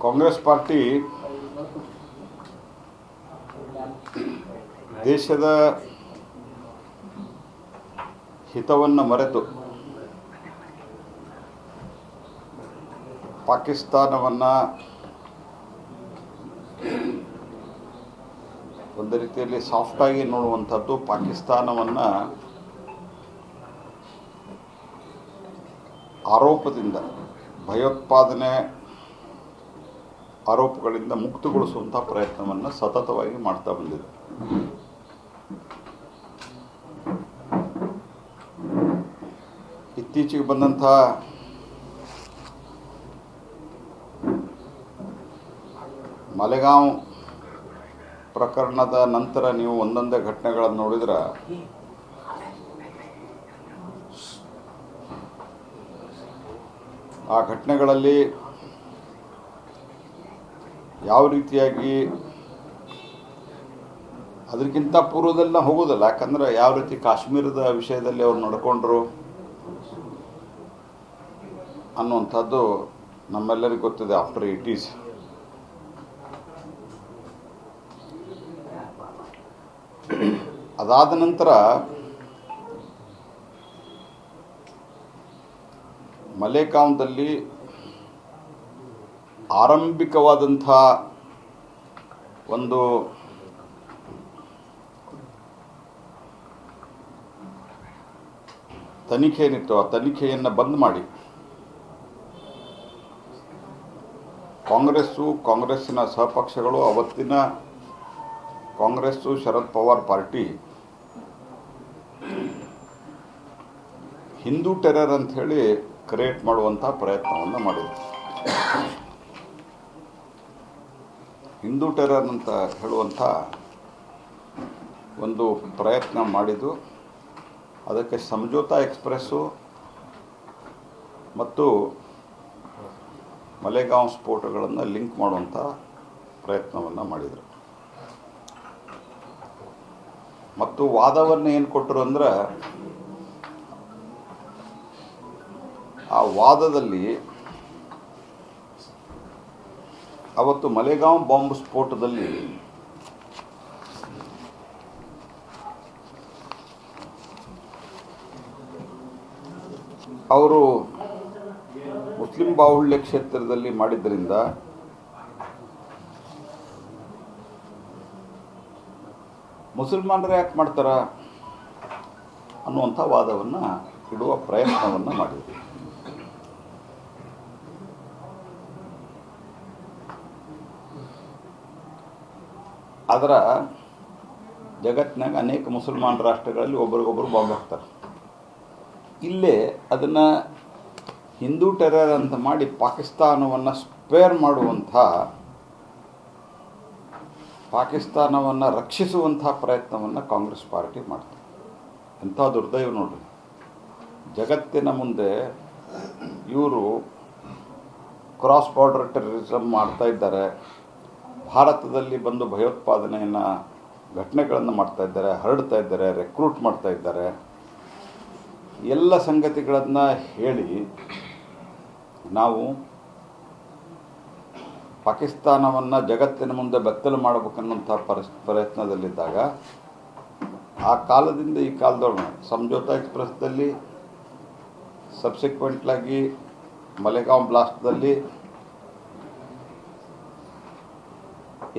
Congress party ದೇಶದ ಹಿತವನ್ನು ಮರೆತು ಪಾಕಿಸ್ತಾನವನ್ನು ಒಂದು ರೀತಿಯಲ್ಲಿ ಸಾಫ್ಟಾಗಿ ನೋಡುವಂಥದ್ದು ಪಾಕಿಸ್ತಾನವನ್ನು ಆರೋಪದಿಂದ ಭಯೋತ್ಪಾದನೆ ಆರೋಪಗಳಿಂದ ಮುಕ್ತಗೊಳಿಸುವಂಥ ಪ್ರಯತ್ನವನ್ನು ಸತತವಾಗಿ ಮಾಡ್ತಾ ಬಂದಿದೆ. ಇತ್ತೀಚೆಗೆ ಬಂದಂಥ ಮಲೆಗಾಂವ್ ಪ್ರಕರಣದ ನಂತರ ನೀವು ಒಂದೊಂದೇ ಘಟನೆಗಳನ್ನು ನೋಡಿದ್ರೆ? ಆ ಘಟನೆಗಳಲ್ಲಿ ಯಾವ ರೀತಿಯಾಗಿ ಅದಕ್ಕಿಂತ ಪೂರ್ವದಲ್ಲಿ ಹೋಗೋದಲ್ಲ, ಯಾಕಂದ್ರೆ ಯಾವ ರೀತಿ ಕಾಶ್ಮೀರದ ವಿಷಯದಲ್ಲಿ ಅವ್ರು ನಡ್ಕೊಂಡ್ರು ಅನ್ನುವಂಥದ್ದು ನಮ್ಮೆಲ್ಲರಿಗೂ ಗೊತ್ತಿದೆ ಆಫ್ಟರ್ ಏಟೀಸ್ ಅದಾದ ನಂತರ ಮಲೇಗಾಂವ್ದಲ್ಲಿ ಆರಂಭಿಕವಾದಂಥ ಒಂದು ತನಿಖೆ ಏನಿತ್ತು? ಆ ತನಿಖೆಯನ್ನು ಬಂದ್ ಮಾಡಿ. ಕಾಂಗ್ರೆಸ್ಸು, ಕಾಂಗ್ರೆಸ್ಸಿನ ಸಹಪಕ್ಷಗಳು ಅವತ್ತಿನ ಕಾಂಗ್ರೆಸ್ಸು ಶರದ್ ಪವಾರ್ ಪಾರ್ಟಿ. ಹಿಂದೂ ಟೆರರ್ ಅಂತ ಹೇಳಿ ಕ್ರಿಯೇಟ್ ಮಾಡುವಂಥ ಪ್ರಯತ್ನವನ್ನು ಮಾಡಿದ್ರು. ಹಿಂದೂ ಟೆರರ್ ಅಂತ ಹೇಳುವಂಥ ಒಂದು ಪ್ರಯತ್ನ ಮಾಡಿದ್ದು. ಅದಕ್ಕೆ ಸಮಜೋತಾ ಎಕ್ಸ್ಪ್ರೆಸ್ಸು ಮತ್ತು ಮಲೆಗಾಂವ್ ಸ್ಫೋಟಗಳನ್ನು ಲಿಂಕ್ ಮಾಡುವಂಥ ಪ್ರಯತ್ನವನ್ನು ಮಾಡಿದರು. ಮತ್ತು ವಾದವನ್ನು ಏನು ಕೊಟ್ಟರು ಅಂದ್ರೆ, ಆ ವಾದದಲ್ಲಿ ಅವತ್ತು ಮಲೆಗಾಂವ್ ಬಾಂಬ್ ಸ್ಫೋಟದಲ್ಲಿ ಅವರು ಮುಸ್ಲಿಂ ಬಾಹುಳ್ಯ ಕ್ಷೇತ್ರದಲ್ಲಿ ಮಾಡಿದ್ದರಿಂದ ಮುಸಲ್ಮಾನರು ಯಾಕೆ ಮಾಡ್ತಾರ ಅನ್ನುವಂಥ ವಾದವನ್ನು ಇಡುವ ಪ್ರಯತ್ನವನ್ನು ಮಾಡಿದರು. ಅದರ ಜಗತ್ತಿನಾಗ ಅನೇಕ ಮುಸಲ್ಮಾನ್ ರಾಷ್ಟ್ರಗಳಲ್ಲಿ ಒಬ್ರಿಗೊಬ್ರು ಬಾಂಬ್ ಹಾಕ್ತಾರೆ ಇಲ್ಲೇ ಅದನ್ನು ಹಿಂದೂ ಟೆರರ್ ಅಂತ ಮಾಡಿ ಪಾಕಿಸ್ತಾನವನ್ನು ಸ್ಪೇರ್ ಮಾಡುವಂಥ, ಪಾಕಿಸ್ತಾನವನ್ನು ರಕ್ಷಿಸುವಂಥ ಪ್ರಯತ್ನವನ್ನು ಕಾಂಗ್ರೆಸ್ ಪಾರ್ಟಿ ಮಾಡ್ತಾರೆ ಎಂಥ ದುರ್ದೈವ ನೋಡ್ರಿ. ಜಗತ್ತಿನ ಮುಂದೆ ಇವರು ಕ್ರಾಸ್ ಬಾರ್ಡರ್ ಟೆರರಿಸಮ್ ಮಾಡ್ತಾ ಇದ್ದಾರೆ. ಭಾರತದಲ್ಲಿ ಬಂದು ಭಯೋತ್ಪಾದನೆಯನ್ನು ಘಟನೆಗಳನ್ನು ಮಾಡ್ತಾ ಇದ್ದಾರೆ, ಹರಡ್ತಾ ಇದ್ದಾರೆ ರೆಕ್ರೂಟ್ ಮಾಡ್ತಾ ಇದ್ದಾರೆ. ಎಲ್ಲ ಸಂಗತಿಗಳನ್ನು ಹೇಳಿ ನಾವು ಪಾಕಿಸ್ತಾನವನ್ನು ಜಗತ್ತಿನ ಮುಂದೆ ಬೆತ್ತಲು ಮಾಡಬೇಕನ್ನುವಂಥ ಪರಿಸ್, ಪ್ರಯತ್ನದಲ್ಲಿದ್ದಾಗ ಆ ಕಾಲದಿಂದ ಈ ಕಾಲದೊಳಗೆ ಸಂಜೋತಾ ಎಕ್ಸ್ಪ್ರೆಸ್ದಲ್ಲಿ ಸಬ್ಸಿಕ್ವೆಂಟ್ಲಾಗಿ ಮಲೆಗಾಂವ್ ಬ್ಲಾಸ್ಟ್ದಲ್ಲಿ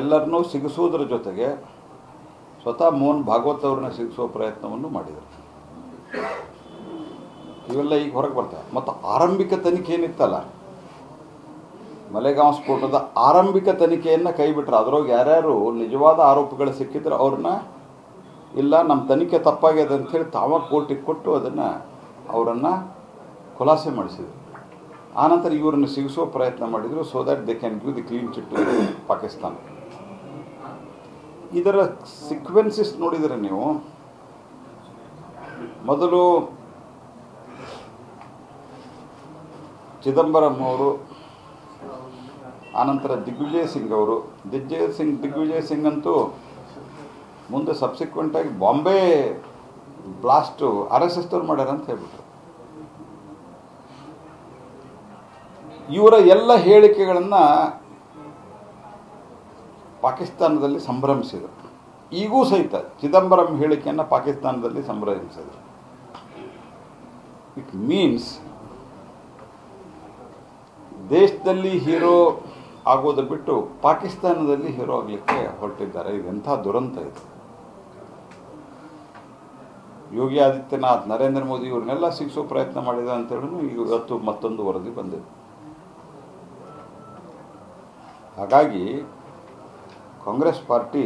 ಎಲ್ಲರನ್ನೂ ಸಿಗಿಸುವುದರ ಜೊತೆಗೆ ಸ್ವತಃ ಮೋಹನ್ ಭಾಗವತ್ ಅವ್ರನ್ನ ಸಿಗಿಸುವ ಪ್ರಯತ್ನವನ್ನು ಮಾಡಿದರು. ಇವೆಲ್ಲ ಈಗ ಹೊರಗೆ ಬರ್ತವೆ ಮತ್ತು ಆರಂಭಿಕ ತನಿಖೆ ಏನಿತ್ತಲ್ಲ, ಮಲೆಗಾಂವ್ ಸ್ಫೋಟದ ಆರಂಭಿಕ ತನಿಖೆಯನ್ನು ಕೈ ಅದರೊಳಗೆ ಯಾರ್ಯಾರು ನಿಜವಾದ ಆರೋಪಗಳು ಸಿಕ್ಕಿದ್ರೆ ಅವ್ರನ್ನ, ಇಲ್ಲ, ನಮ್ಮ ತನಿಖೆ ತಪ್ಪಾಗ್ಯದ ಅಂಥೇಳಿ ತಾವ ಕೋರ್ಟಿಗೆ ಕೊಟ್ಟು ಅದನ್ನು ಅವರನ್ನು ಖುಲಾಸೆ ಮಾಡಿಸಿದರು. ಆನಂತರ ಇವರನ್ನು ಸಿಗಿಸುವ ಪ್ರಯತ್ನ ಮಾಡಿದರು. So that they can give the clean chit Pakistan. ಇದರ ಸಿಕ್ವೆನ್ಸಸ್ ನೋಡಿದರೆ ನೀವು, ಮೊದಲು ಚಿದಂಬರಂ ಅವರು, ಆನಂತರ ದಿಗ್ವಿಜಯ್ ಸಿಂಗ್ ಅವರು. ದಿಗ್ವಿಜಯ್ ಸಿಂಗ್ ದಿಗ್ವಿಜಯ್ ಸಿಂಗ್ ಅಂತೂ ಮುಂದೆ ಸಬ್ಸಿಕ್ವೆಂಟಾಗಿ ಬಾಂಬೆ ಬ್ಲಾಸ್ಟು ಆರ್ ಎಸ್ ಎಸ್ದವ್ರು ಮಾಡ್ಯಾರ ಅಂತ ಹೇಳ್ಬಿಟ್ರು. ಇವರ ಎಲ್ಲ ಹೇಳಿಕೆಗಳನ್ನು ಪಾಕಿಸ್ತಾನದಲ್ಲಿ ಸಂಭ್ರಮಿಸಿದರು. ಈಗೂ ಸಹಿತ ಚಿದಂಬರಂ ಹೇಳಿಕೆಯನ್ನು ಪಾಕಿಸ್ತಾನದಲ್ಲಿ ಸಂಭ್ರಮಿಸಿದರು. ಇಟ್ ಮೀನ್ಸ್ ದೇಶದಲ್ಲಿ ಹೀರೋ ಆಗೋದು ಬಿಟ್ಟು ಪಾಕಿಸ್ತಾನದಲ್ಲಿ ಹೀರೋ ಆಗಲಿಕ್ಕೆ ಹೊರಟಿದ್ದಾರೆ. ಇದೆಂಥ ದುರಂತ ಇದು. ಯೋಗಿ ಆದಿತ್ಯನಾಥ್, ನರೇಂದ್ರ ಮೋದಿ ಇವ್ರನ್ನೆಲ್ಲ ಸಿಗಿಸೋ ಪ್ರಯತ್ನ ಮಾಡಿದ ಅಂತೇಳಿ ಇವತ್ತು ಮತ್ತೊಂದು ವರದಿ ಬಂದಿದೆ. ಹಾಗಾಗಿ ಕಾಂಗ್ರೆಸ್ ಪಾರ್ಟಿ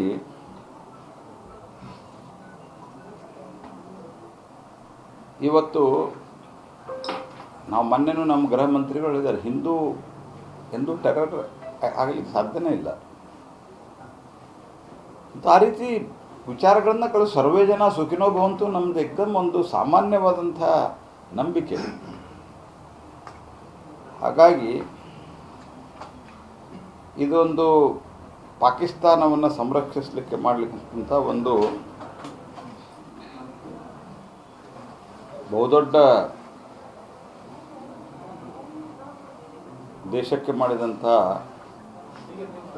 ಇವತ್ತು ನಾವು ಮೊನ್ನೆನೂ ನಮ್ಮ ಗೃಹ ಮಂತ್ರಿಗಳು ಹೇಳಿದ್ದಾರೆ, ಹಿಂದೂ ಹಿಂದೂ ಟೆರರ್ ಆಗಲಿಕ್ಕೆ ಸಾಧ್ಯನೇ ಇಲ್ಲ. ಆ ರೀತಿ ವಿಚಾರಗಳನ್ನ ಕಳೆದು ಸರ್ವೇ ಜನ ಸುಖಿನೋ ಭವಂತು ನಮ್ದು ಏಕದಮ್ ಒಂದು ಸಾಮಾನ್ಯವಾದಂಥ ನಂಬಿಕೆ. ಹಾಗಾಗಿ ಇದೊಂದು ಪಾಕಿಸ್ತಾನವನ್ನು ಸಂರಕ್ಷಿಸಲಿಕ್ಕೆ ಮಾಡಲಿಕ್ಕಂಥ ಒಂದು ಬಹುದೊಡ್ಡ ದೇಶಕ್ಕೆ ಮಾಡಿದಂಥ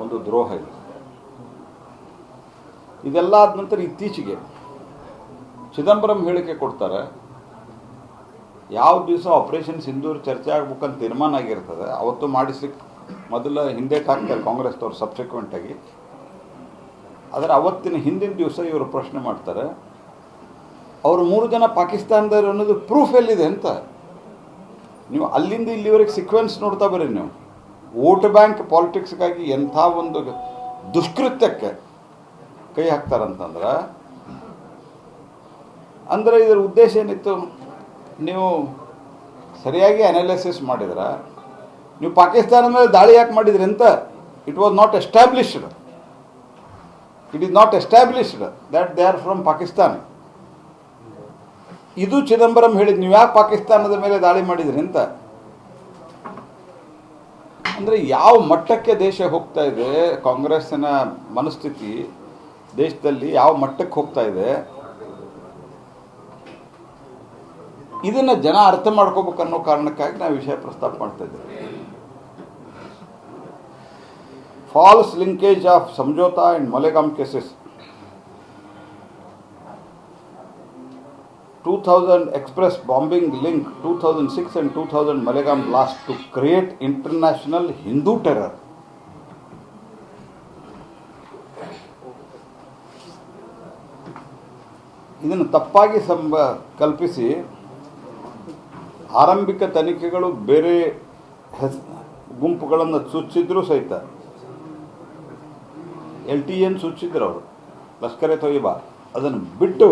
ಒಂದು ದ್ರೋಹ ಇದು. ಇದೆಲ್ಲ ಆದ ನಂತರ ಇತ್ತೀಚೆಗೆ ಚಿದಂಬರಂ ಹೇಳಿಕೆ ಕೊಡ್ತಾರೆ, ಯಾವ ದಿವಸ ಆಪರೇಷನ್ ಸಿಂಧೂರ್ ಚರ್ಚೆ ಆಗ್ಬೇಕಂತ ತೀರ್ಮಾನ ಆಗಿರ್ತದೆ, ಅವತ್ತು ಮಾಡಿಸ್ಲಿಕ್ಕೆ ಮೊದಲ ಹಿಂದೆ ಹಾಕ್ತಾರೆ ಕಾಂಗ್ರೆಸ್ದವ್ರು ಸಬ್ಸಿಕ್ವೆಂಟಾಗಿ ಆದರೆ ಅವತ್ತಿನ ಹಿಂದಿನ ದಿವಸ ಇವರು ಪ್ರಶ್ನೆ ಮಾಡ್ತಾರೆ, ಅವರು ಮೂರು ಜನ ಪಾಕಿಸ್ತಾನದವರು ಅನ್ನೋದು ಪ್ರೂಫ್ ಎಲ್ಲಿದೆ ಅಂತ? ನೀವು ಅಲ್ಲಿಂದ ಇಲ್ಲಿವರೆಗೆ ಸೀಕ್ವೆನ್ಸ್ ನೋಡ್ತಾ ಬರ್ರಿ ನೀವು. ವೋಟ್ ಬ್ಯಾಂಕ್ ಪಾಲಿಟಿಕ್ಸ್ಗಾಗಿ ಎಂಥ ಒಂದು ದುಷ್ಕೃತ್ಯಕ್ಕೆ ಕೈ ಹಾಕ್ತಾರಂತಂದ್ರೆ ಅಂದರೆ ಇದರ ಉದ್ದೇಶ ಏನಿತ್ತು? ನೀವು ಸರಿಯಾಗಿ ಅನಾಲಿಸಿಸ್ ಮಾಡಿದ್ರೆ ನೀವು ಪಾಕಿಸ್ತಾನ ಮೇಲೆ ದಾಳಿ ಯಾಕೆ ಮಾಡಿದ್ರಿ ಅಂತ it was not established it is not established that they are from Pakistan ಇದು ಚಿದಂಬರಂ ಹೇಳಿದ್, ನೀವು ಯಾಕೆ ಪಾಕಿಸ್ತಾನದ ಮೇಲೆ ದಾಳಿ ಮಾಡಿದ್ರಿ ಅಂತ? ಅಂದರೆ ಯಾವ ಮಟ್ಟಕ್ಕೆ ದೇಶ ಹೋಗ್ತಾ ಇದೆ, ಕಾಂಗ್ರೆಸ್ಸಿನ ಮನಸ್ಥಿತಿ ದೇಶದಲ್ಲಿ ಯಾವ ಮಟ್ಟಕ್ಕೆ ಹೋಗ್ತಾ ಇದೆ, ಇದನ್ನು ಜನ ಅರ್ಥ ಮಾಡ್ಕೋಬೇಕನ್ನೋ ಕಾರಣಕ್ಕಾಗಿ ನಾವು ವಿಷಯ ಪ್ರಸ್ತಾಪ ಮಾಡ್ತಾ ಇದ್ದೇವೆ. False linkage of Samjhauta and Malegaon cases two thousand express bombing link two thousand six and two thousand Malegaon blast to create international Hindu terror ಇದನ್ನು ತಪ್ಪಾಗಿ ಸಂಬ, ಕಲ್ಪಿಸಿ, ಆರಂಭಿಕ ತನಿಖೆಗಳು ಬೇರೆ ಗುಂಪುಗಳನ್ನು ಚುಚ್ಚಿದ್ರೂ ಸಹಿತ. ಎಲ್ ಟಿ ಎನ್ ಸೂಚಿಸಿದ್ರು ಅವರು ಲಷ್ಕರೆ ತೊಯ್ಯಬಾ. ಅದನ್ನು ಬಿಟ್ಟು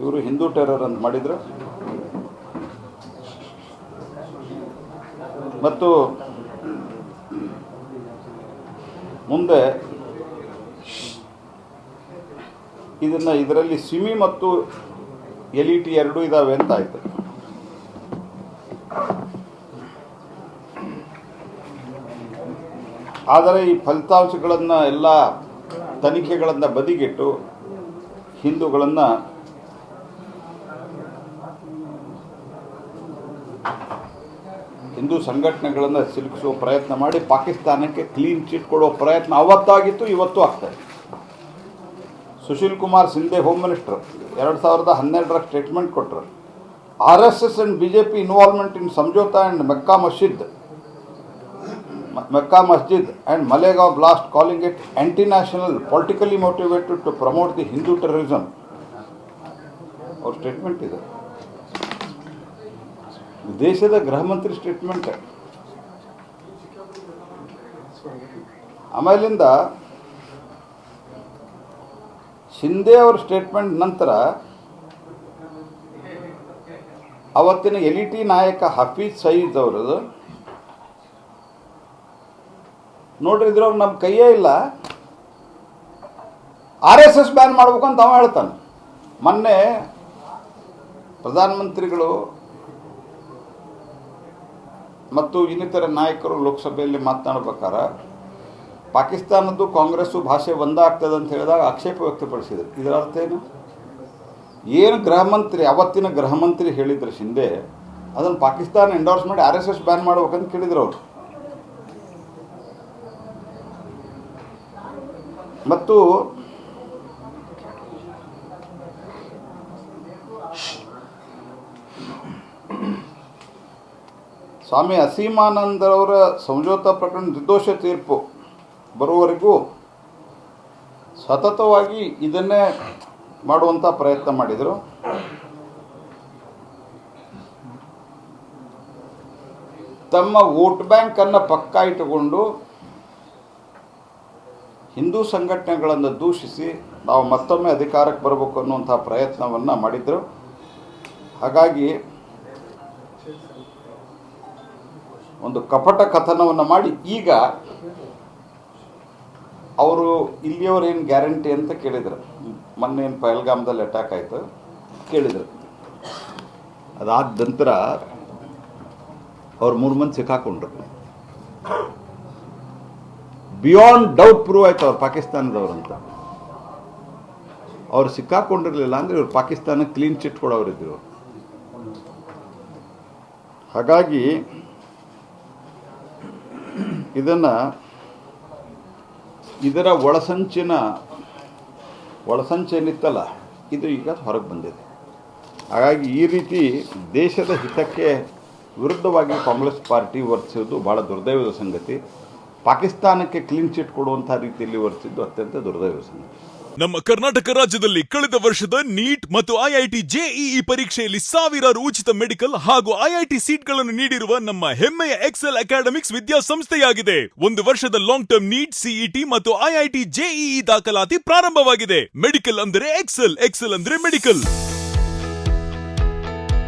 ಇವರು ಹಿಂದೂ ಟೆರರ್ ಅಂತ ಮಾಡಿದ್ರು. ಮತ್ತು ಮುಂದೆ ಇದನ್ನ ಇದರಲ್ಲಿ ಸಿಮಿ ಮತ್ತು ಎಲ್ ಇ ಟಿ ಎರಡೂ ಇದಾವೆ ಅಂತ ಆಯ್ತು. ಆದರೆ ಈ ಫಲಿತಾಂಶಗಳನ್ನು ಎಲ್ಲ ತನಿಖೆಗಳನ್ನು ಬದಿಗಿಟ್ಟು ಹಿಂದೂಗಳನ್ನು ಹಿಂದೂ ಸಂಘಟನೆಗಳನ್ನು ಸಿಲುಕಿಸುವ ಪ್ರಯತ್ನ ಮಾಡಿ ಪಾಕಿಸ್ತಾನಕ್ಕೆ ಕ್ಲೀನ್ ಚಿಟ್ ಕೊಡುವ ಪ್ರಯತ್ನ ಅವತ್ತಾಗಿತ್ತು, ಇವತ್ತು ಆಗ್ತದೆ ಸುಶೀಲ್ ಕುಮಾರ್ ಸಿಂಧೆ ಹೋಮ್ ಮಿನಿಸ್ಟರ್ ಎರಡು ಸಾವಿರದ ಹನ್ನೆರಡರ ಸ್ಟೇಟ್ಮೆಂಟ್ ಕೊಟ್ಟರು R S S and B J P involvement in Samjhauta and Mecca Masjid Mecca Masjid and Malegaon blast calling it anti national politically motivated to promote the Hindu terrorism ಅವ್ರ statement ಇದೆ ದೇಶದ ಗೃಹ ಮಂತ್ರಿ statement ಆಮೇಲಿಂದ ಶಿಂದೆ ಅವ್ರ statement ನಂತರ ಅವತ್ತಿನ ಎಲಿಟಿ ನಾಯಕ ಹಫೀಜ್ ಸಯೀದ್ ಅವರದು ನೋಡ್ರಿ ಇದ್ರವ್ರು ನಮ್ಮ ಕೈಯೇ ಇಲ್ಲ. ಆರ್ ಎಸ್ ಎಸ್ ಬ್ಯಾನ್ ಮಾಡ್ಬೇಕು ಅಂತ ಅವ ಹೇಳ್ತಾನೆ. ಮೊನ್ನೆ ಪ್ರಧಾನಮಂತ್ರಿಗಳು ಮತ್ತು ಇನ್ನಿತರ ನಾಯಕರು ಲೋಕಸಭೆಯಲ್ಲಿ ಮಾತನಾಡ್ಬೇಕಾರ ಪಾಕಿಸ್ತಾನದ್ದು ಕಾಂಗ್ರೆಸ್ಸು ಭಾಷೆ ಒಂದಾಗ್ತದೆ ಅಂತ ಹೇಳಿದಾಗ ಆಕ್ಷೇಪ ವ್ಯಕ್ತಪಡಿಸಿದರು. ಇದರ ಅರ್ಥ ಏನು? ಏನು ಗೃಹ ಮಂತ್ರಿ ಅವತ್ತಿನ ಗೃಹ ಮಂತ್ರಿ ಹೇಳಿದ್ರು ಶಿಂದೆ ಅದನ್ನು ಪಾಕಿಸ್ತಾನ ಎಂಡೋರ್ಸ್ ಮಾಡಿ ಆರ್ ಎಸ್ ಎಸ್ ಬ್ಯಾನ್ ಮಾಡ್ಬೇಕಂತ ಕೇಳಿದ್ರು ಅವರು. ಮತ್ತು ಸ್ವಾಮಿ ಅಸೀಮಾನಂದರವರ ಸಂಜೋತ ಪ್ರಕರಣ ನಿರ್ದೋಷ ತೀರ್ಪು ಬರುವವರೆಗೂ ಸತತವಾಗಿ ಇದನ್ನೇ ಮಾಡುವಂಥ ಪ್ರಯತ್ನ ಮಾಡಿದರು. ತಮ್ಮ ವೋಟ್ ಬ್ಯಾಂಕನ್ನು ಪಕ್ಕ ಇಟ್ಟುಕೊಂಡು ಹಿಂದೂ ಸಂಘಟನೆಗಳನ್ನು ದೂಷಿಸಿ ನಾವು ಮತ್ತೊಮ್ಮೆ ಅಧಿಕಾರಕ್ಕೆ ಬರಬೇಕು ಅನ್ನುವಂಥ ಪ್ರಯತ್ನವನ್ನು ಮಾಡಿದರು. ಹಾಗಾಗಿ ಒಂದು ಕಪಟ ಕಥನವನ್ನು ಮಾಡಿ, ಈಗ ಅವರು ಇಲ್ಲಿಯವರೇನು ಗ್ಯಾರಂಟಿ ಅಂತ ಕೇಳಿದರು. ಮೊನ್ನೆ ಏನು ಪಹಲ್ಗಾಮದಲ್ಲಿ ಅಟ್ಯಾಕ್ ಆಯಿತು ಕೇಳಿದರು. ಅದಾದ ನಂತರ ಅವ್ರು ಮೂರು ಮಂದಿ ಸಿಕ್ಕಾಕೊಂಡ್ರು. ಬಿಯಾಂಡ್ ಡೌಟ್ ಪ್ರೂವ್ ಆಯ್ತು ಅವ್ರು ಪಾಕಿಸ್ತಾನದವ್ರು ಅವ್ರು ಸಿಕ್ಕಾಕೊಂಡಿರ್ಲಿಲ್ಲ ಅಂದ್ರೆ ಇವ್ರು ಪಾಕಿಸ್ತಾನ ಕ್ಲೀನ್ ಚಿಟ್ ಕೊಡೋರಿದ್ರು ಹಾಗಾಗಿ ಇದನ್ನ ಇದರ ಒಳಸಂಚಿನ ಒಳಸಂಚೇನಿತ್ತಲ್ಲ ಇದು ಈಗ ಹೊರಗೆ ಬಂದಿದೆ. ಹಾಗಾಗಿ ಈ ರೀತಿ ದೇಶದ ಹಿತಕ್ಕೆ ವಿರುದ್ಧವಾಗಿ ಕಾಂಗ್ರೆಸ್ ಪಾರ್ಟಿ ವರ್ತಿಸೋದು ಭಾಳ ದುರ್ದೈವದ ಸಂಗತಿ. ಪಾಕಿಸ್ತಾನಕ್ಕೆ ಕ್ಲೀನ್ ಚಿಟ್ ಕೊಡುವಂಥ ರೀತಿಯಲ್ಲಿ ವರ್ತಿದ್ದು ಅತ್ಯಂತ ದುರ್ದೈವ ಸಂಗತಿ. ನಮ್ಮ ಕರ್ನಾಟಕ ರಾಜ್ಯದಲ್ಲಿ ಕಳೆದ ವರ್ಷದ ನೀಟ್ ಮತ್ತು ಐಐಟಿ ಜೆಇಇ ಪರೀಕ್ಷೆಯಲ್ಲಿ ಸಾವಿರಾರು ಉಚಿತ ಮೆಡಿಕಲ್ ಹಾಗೂ ಐಐಟಿ ಸೀಟ್ಗಳನ್ನು ನೀಡಿರುವ ನಮ್ಮ ಹೆಮ್ಮೆಯ ಎಕ್ಸೆಲ್ ಅಕಾಡೆಮಿಕ್ಸ್ ವಿದ್ಯಾಸಂಸ್ಥೆಯಾಗಿದೆ. ಒಂದು ವರ್ಷದ ಲಾಂಗ್ ಟರ್ಮ್ ನೀಟ್ ಸಿಇಟಿ ಮತ್ತು ಐಐಟಿ ಜೆಇಇ ದಾಖಲಾತಿ ಪ್ರಾರಂಭವಾಗಿದೆ. ಮೆಡಿಕಲ್ ಅಂದರೆ ಎಕ್ಸೆಲ್ ಎಕ್ಸೆಲ್ ಅಂದರೆ ಮೆಡಿಕಲ್.